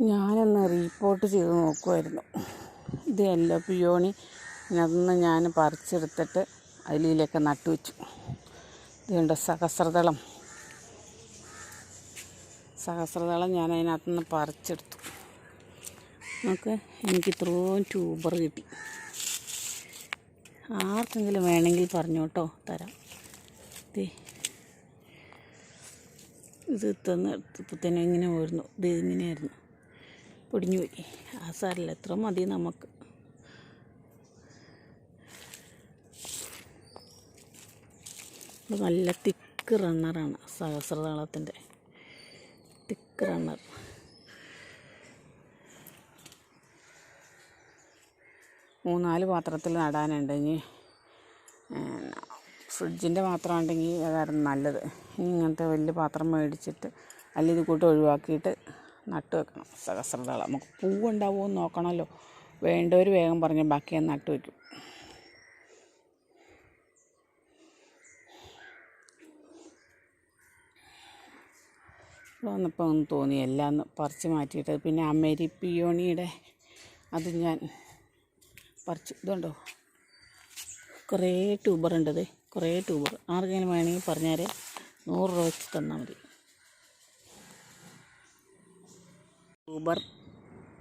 ഞാനൊന്ന് റീപ്പോർട്ട് ചെയ്ത് നോക്കുമായിരുന്നു ഇത് എല്ലാ പിയോണി. അന്ന് ഞാൻ പറിച്ചെടുത്തിട്ട് അതിലൊക്കെ നട്ടു വെച്ചു. ഇതുണ്ട് സഹസ്രദളം. സഹസ്രദളം ഞാൻ അതിനകത്തുനിന്ന് പറിച്ചെടുത്തു. നമുക്ക് എനിക്ക് ഇത്രയും ട്യൂബർ കിട്ടി. ആർക്കെങ്കിലും വേണമെങ്കിൽ പറഞ്ഞു കേട്ടോ തരാം. ഇത് തന്ന് ഇങ്ങനെ പോയിരുന്നു. ഇത് ഇങ്ങനെയായിരുന്നു. പൊടിഞ്ഞു പോയി ആ സാരില്ല എത്ര മതി നമുക്ക്. നല്ല തിക്ക് റണ്ണറാണ് സഹസ്രതാളത്തിന്റെ തിക്ക് റണ്ണർ. മൂന്നാൽ പാത്രത്തിൽ നടാനുണ്ട്. ഇനി ഫ്രിഡ്ജിന്റെ പാത്രം ഉണ്ടെങ്കിൽ അതായിരുന്നു നല്ലത്. ഇനി ഇങ്ങനത്തെ വലിയ പാത്രം മേടിച്ചിട്ട് അല്ലെങ്കിൽ ഇത് കൂട്ട് ഒഴിവാക്കിയിട്ട് നട്ട് വെക്കണം. സഹസ്രദളം നമുക്ക് പൂവുണ്ടാവുമോ എന്ന് നോക്കണമല്ലോ. വേണ്ടവർ വേഗം പറഞ്ഞ് ബാക്കി ഞാൻ നട്ട് വയ്ക്കും വന്നപ്പോൾ ഒന്ന് തോന്നി എല്ലാം ഒന്ന് പറിച്ച് മാറ്റിയിട്ട് പിന്നെ അമേരി പിയോണിയുടെ അത് ഞാൻ പറിച്ചു ഇതുണ്ടോ? കുറേ ട്യൂബർ ഉണ്ടത് കുറേ ട്യൂബർ. ആർക്കെങ്കിലും വേണമെങ്കിൽ പറഞ്ഞാൽ നൂറ് രൂപ വെച്ച് തന്നാൽ മതി. ട്യൂബർ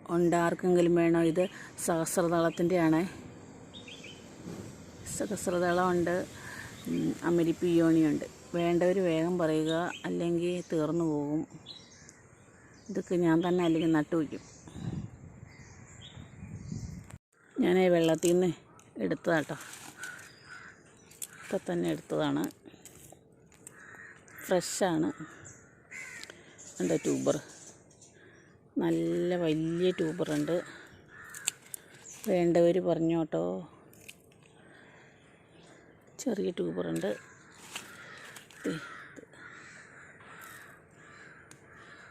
ഉണ്ട് ആർക്കെങ്കിലും വേണോ? ഇത് സഹസ്രതളത്തിന്റെ ആണ് സഹസ്രദളം ഉണ്ട് അമരി പിയോണിയുണ്ട് വേണ്ടവർ വേഗം പറയുക അല്ലെങ്കിൽ തീർന്നു പോകും. ഇതൊക്കെ ഞാൻ തന്നെ അല്ലെങ്കിൽ നട്ടു വയ്ക്കും. ഞാൻ വെള്ളത്തിൽ നിന്ന് എടുത്തതാട്ടോ. ഇപ്പം തന്നെ എടുത്തതാണ്. ഫ്രഷാണ്. എന്റെ ട്യൂബർ? നല്ല വലിയ ട്യൂബറുണ്ട്. വേണ്ടവർ പറഞ്ഞോട്ടോ. ചെറിയ ട്യൂബറുണ്ട്.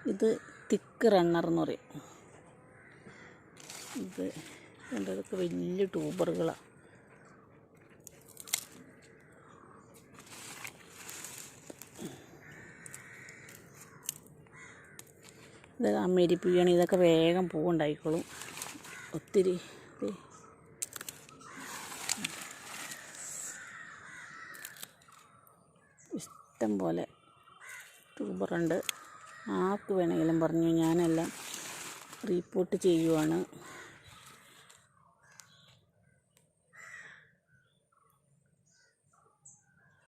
ഇത്. തിക്ക് റണ്ണർ എന്ന് പറയും. ഇത് കണ്ടോ, ഇതൊക്കെ വലിയ ട്യൂബറുകളാണ് ഇത് അമേരിപ്പിക്കുകയാണ് ഇതൊക്കെ വേഗം പൂവുണ്ടായിക്കോളും. ഒത്തിരി. ഇഷ്ടം പോലെ ട്യൂബറുണ്ട് ആർക്ക് വേണമെങ്കിലും പറഞ്ഞു. ഞാനെല്ലാം റീപ്പോർട്ട് ചെയ്യുവാണ്.